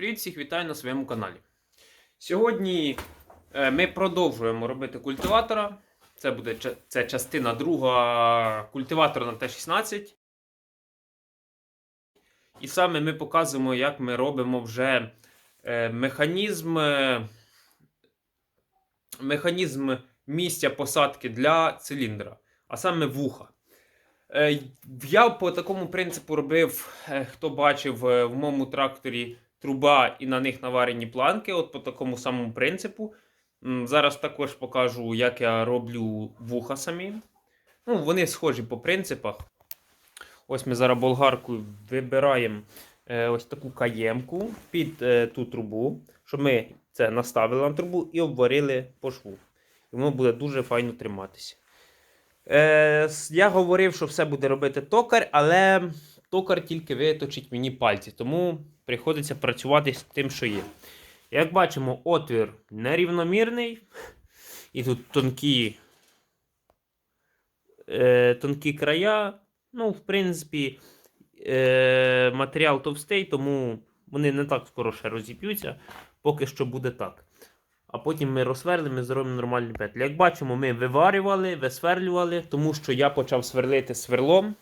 привіт, всіх вітаю на своєму каналі. Сьогодні е, ми продовжуємо робити культиватора. Це буде це частина друга культиватора на Т-16. І саме ми показуємо, як ми робимо вже е, механізм, е, механізм місця посадки для циліндра, а саме вуха. Я по такому принципу робив, хто бачив в моєму тракторі труба і на них наварені планки, от по такому самому принципу. Зараз також покажу, як я роблю вуха самі. Ну, вони схожі по принципах. Ось ми зараз болгаркою вибираємо е, ось таку каємку під е, ту трубу, щоб ми це наставили на трубу і обварили по шву. І воно буде дуже файно триматися. Е, я говорив, що все буде робити токар, але токар тільки виточить мені пальці, тому приходиться працювати з тим, що є. Як бачимо, отвір нерівномірний, і тут тонкі, е, тонкі края. Ну, в принципі, е, матеріал товстий, тому вони не так скоро ще розіп'ються. Поки що буде так. А потім ми розсверлимо і зробимо нормальні петлі. Як бачимо, ми виварювали, висверлювали, тому що я почав сверлити сверлом.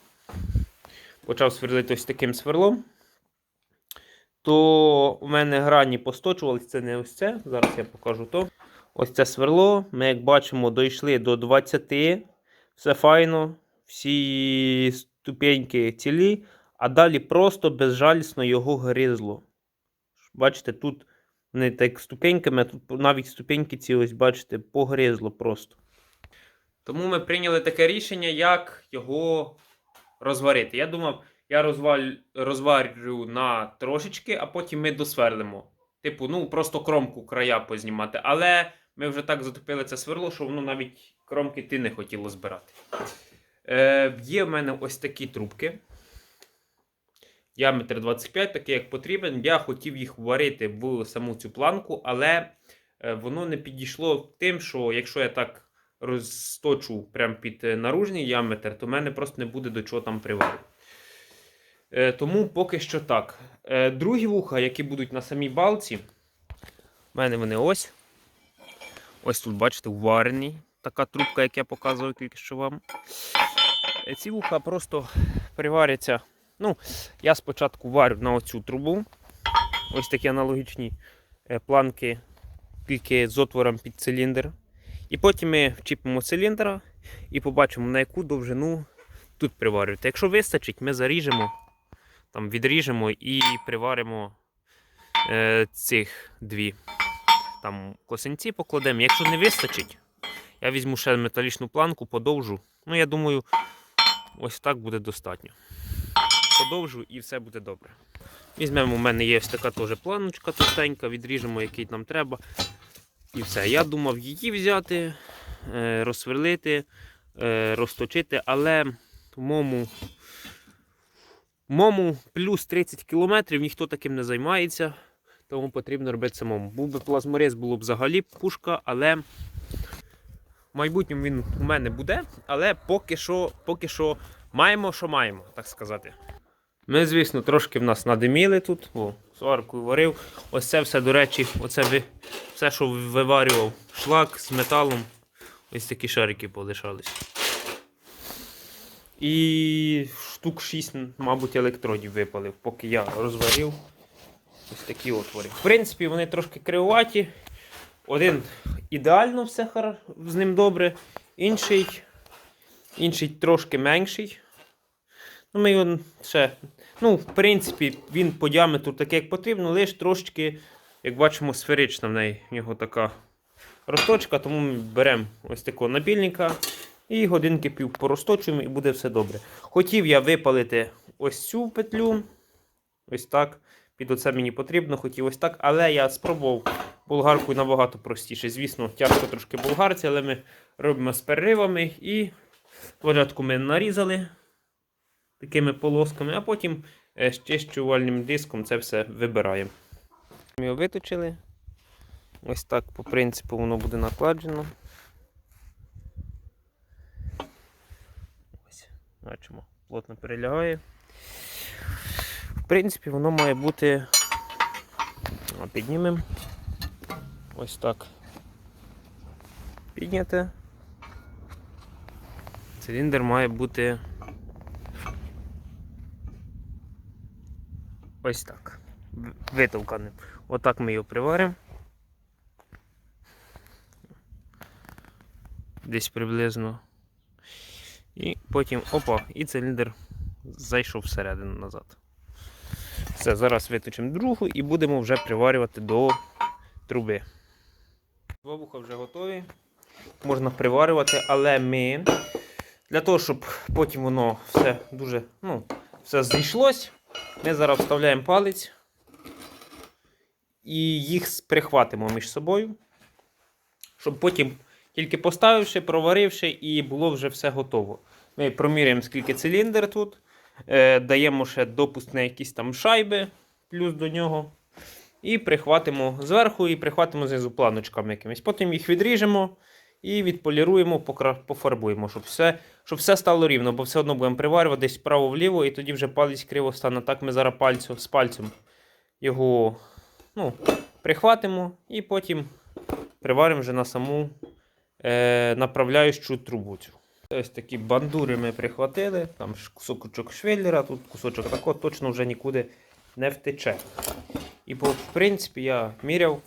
Почав сверлити ось таким сверлом. То у мене грані посточувалися, це не ось це. Зараз я покажу то. Ось це сверло. Ми, як бачимо, дійшли до 20. Все файно. Всі ступеньки цілі, а далі просто безжалісно його гризло. Бачите, тут вони так ступеньками, тут навіть ступеньки ці ось, бачите, погризло просто. Тому ми прийняли таке рішення, як його розварити. Я думав, я розваль... розварю на трошечки, а потім ми досверлимо. Типу, ну просто кромку края познімати. Але ми вже так затопили це сверло, що воно навіть кромки ти не хотіло збирати. Е, є в мене ось такі трубки. Діаметр 25, такий як потрібен. Я хотів їх варити в саму цю планку, але е, воно не підійшло тим, що якщо я так розточу прямо під е, наружний діаметр, то в мене просто не буде до чого там приварити. Е, Тому поки що так. Е, Другі вуха, які будуть на самій балці, в мене вони ось. Ось тут, бачите, варені. Така трубка, як я показував тільки що вам. Ці вуха просто приваряться. Ну, я спочатку варю на оцю трубу. Ось такі аналогічні планки, тільки з отвором під циліндр. І потім ми вчіпимо циліндра і побачимо, на яку довжину тут приварювати. Якщо вистачить, ми заріжемо, там відріжемо і приваримо е, цих дві. Там косинці покладемо. Якщо не вистачить, я візьму ще металічну планку, подовжу. Ну, я думаю, ось так буде достатньо подовжу і все буде добре. Візьмемо, у мене є ось така теж планочка товстенька, відріжемо, який нам треба. І все. Я думав її взяти, е, розсверлити, е, розточити, але в моєму, в моєму плюс 30 кілометрів ніхто таким не займається, тому потрібно робити самому. Був би плазморез, було б взагалі пушка, але в майбутньому він у мене буде, але поки що, поки що маємо, що маємо, так сказати. Ми, звісно, трошки в нас надиміли тут. О, сваркою варив. Ось це все, до речі, оце ви, все, що виварював шлак з металом. Ось такі шарики полишались. І штук 6, мабуть, електродів випалив, поки я розварив. Ось такі отвори. В принципі, вони трошки кривуваті. Один ідеально все з ним добре, інший, інший трошки менший. Ну, ми його ще. Ну, в принципі, він по діаметру такий, як потрібно, лише трошечки, як бачимо, сферична в неї в нього така розточка, тому ми беремо ось такого напільника і годинки пів порозточуємо і буде все добре. Хотів я випалити ось цю петлю. Ось так. Під оце мені потрібно, хотів ось так, але я спробував болгаркою набагато простіше. Звісно, тяжко трошки болгарці, але ми робимо з переривами і спочатку ми нарізали такими полосками, а потім е, щищувальним диском це все вибираємо. Його виточили. Ось так, по принципу, воно буде накладено. Ось, бачимо, плотно перелягає. В принципі, воно має бути піднімемо. Ось так. Підняти. Циліндр має бути ось так. Витовканим. Отак ми його приваримо. Десь приблизно. І потім опа, і циліндр зайшов всередину назад. Все, зараз виточимо другу і будемо вже приварювати до труби. Два вуха вже готові. Можна приварювати, але ми для того, щоб потім воно все дуже, ну, все зійшлось, ми зараз вставляємо палець і їх прихватимо між собою, щоб потім, тільки поставивши, проваривши, і було вже все готово. Ми проміряємо, скільки циліндр тут, е, даємо ще допуск на якісь там шайби, плюс до нього. І прихватимо зверху і прихватимо знизу планочками якимись. Потім їх відріжемо і відполіруємо, пофарбуємо, щоб все, щоб все стало рівно, бо все одно будемо приварювати десь вправо-вліво, і тоді вже палець криво стане. Так ми зараз пальцю, з пальцем його ну, прихватимо і потім приваримо вже на саму е, направляючу трубу. Ось такі бандури ми прихватили, там кусочок швеллера, тут кусочок такого точно вже нікуди не втече. І в принципі я міряв.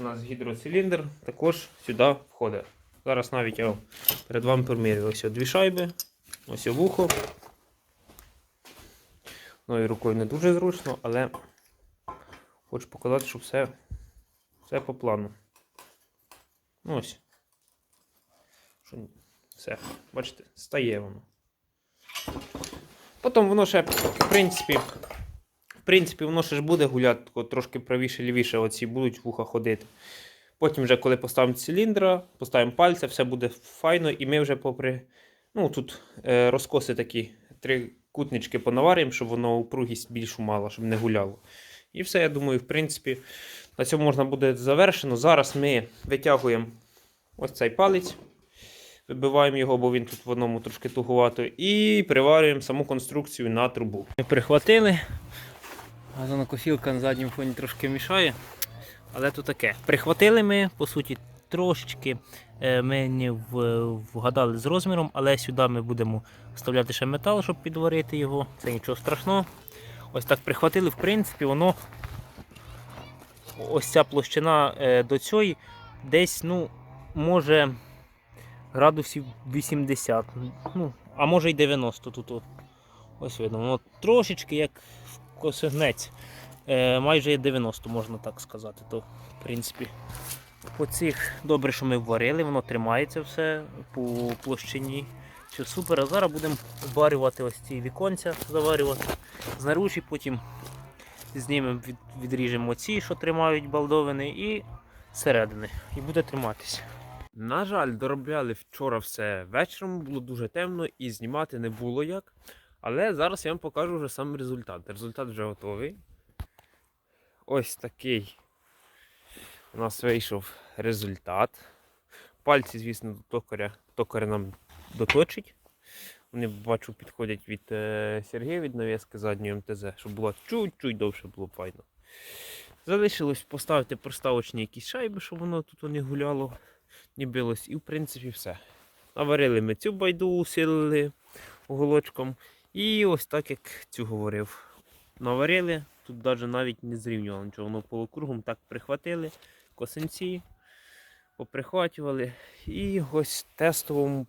У нас гідроциліндр також сюди входить. Зараз навіть я перед вами промірюю. Ось дві шайби, ось вухо. Ну і рукою не дуже зручно, але хочу показати, що все, все по плану. Ну ось. Що, все, бачите, стає воно. Потім воно ще, в принципі, в принципі, воно ще ж буде гуляти трошки правіше, лівіше, оці будуть вуха ходити. Потім, вже, коли поставимо циліндра, поставимо пальця, все буде файно, і ми вже попри. Ну, тут е, розкоси такі, три кутнички понаварюємо, щоб воно упругість більшу мало, щоб не гуляло. І все, я думаю, в принципі, на цьому можна буде завершено. Зараз ми витягуємо ось цей палець, вибиваємо його, бо він тут в одному трошки тугувато, і приварюємо саму конструкцію на трубу. Ми прихватили. Газонокосілка на задньому фоні трошки мішає. Але то таке. Прихватили ми, по суті, трошечки е, ми вгадали з розміром, але сюди ми будемо вставляти ще метал, щоб підварити його. Це нічого страшного. Ось так прихватили, в принципі, воно. Ось ця площина е, до цієї десь, ну, може, градусів 80. Ну, а може й 90 тут. Ось видно. Воно трошечки як косигнець. Е, майже є 90, можна так сказати. То, в принципі, по цих добре, що ми варили, воно тримається все по площині. Все супер. А зараз будемо обварювати ось ці віконця, заварювати. Знаружі потім знімемо, від, відріжемо ці, що тримають балдовини, і зсередини. І буде триматися. На жаль, доробляли вчора все вечором, було дуже темно і знімати не було як. Але зараз я вам покажу вже сам результат. Результат вже готовий. Ось такий у нас вийшов результат. Пальці, звісно, до токаря, токаря нам доточить. Вони, бачу, підходять від е, Сергія від нав'язки задньої МТЗ, щоб було чуть-чуть довше було файно. Залишилось поставити проставочні якісь шайби, щоб воно тут не гуляло, не билось. І в принципі все. Наварили ми цю байду, усилили уголочком. І ось так, як цю говорив. Наварили, тут навіть навіть не зрівнювало нічого, воно полукругом так прихватили, косинці, поприхватювали. І ось в тестовому,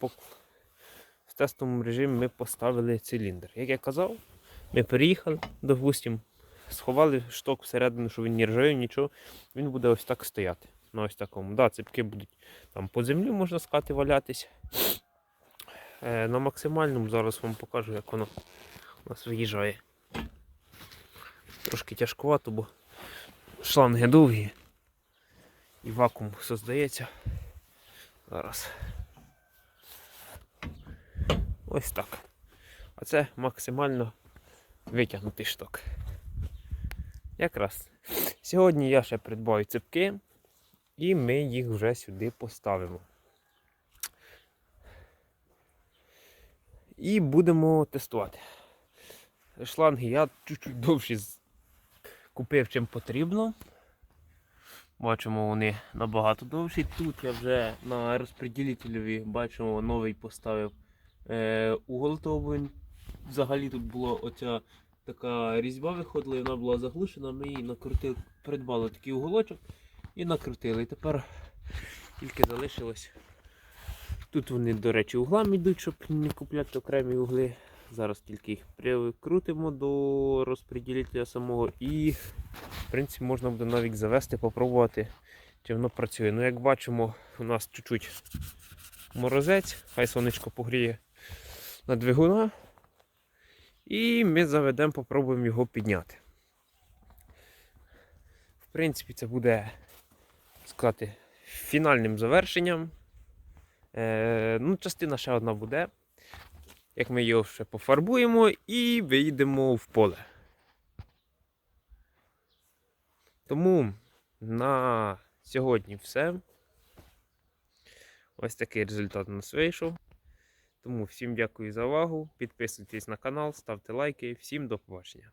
в тестовому режимі ми поставили циліндр. Як я казав, ми переїхали, допустимо, сховали шток всередину, щоб він не ржавів, нічого. Він буде ось так стояти. На ось такому. Да, ципки будуть там по землі, можна сказати, валятись. Е, на максимальному зараз вам покажу, як воно у нас виїжджає. Трошки тяжкувато, бо шланги довгі і вакуум создається. Зараз. Ось так. А це максимально витягнутий шток. Якраз. Сьогодні я ще придбаю ципки і ми їх вже сюди поставимо. І будемо тестувати. Шланги я чуть-чуть довші купив чим потрібно. Бачимо, вони набагато довші. Тут я вже на розподілителеві бачимо новий поставив е, угол тобин. Взагалі тут була оця така різьба виходила, і вона була заглушена. Ми її накрутили, придбали такий уголочок і накрутили. І тепер тільки залишилось. Тут вони, до речі, углами йдуть, щоб не купляти окремі угли. Зараз тільки їх прикрутимо до розподілителя самого і в принципі можна буде навіть завести, попробувати, чи воно працює. Ну, як бачимо, у нас чуть-чуть морозець, хай сонечко погріє на двигуна. І ми заведемо, попробуємо його підняти. В принципі, це буде сказати, фінальним завершенням. Е, ну, частина ще одна буде. Як ми його ще пофарбуємо і виїдемо в поле. Тому на сьогодні все. Ось такий результат у нас вийшов. Тому всім дякую за увагу. Підписуйтесь на канал, ставте лайки. Всім до побачення.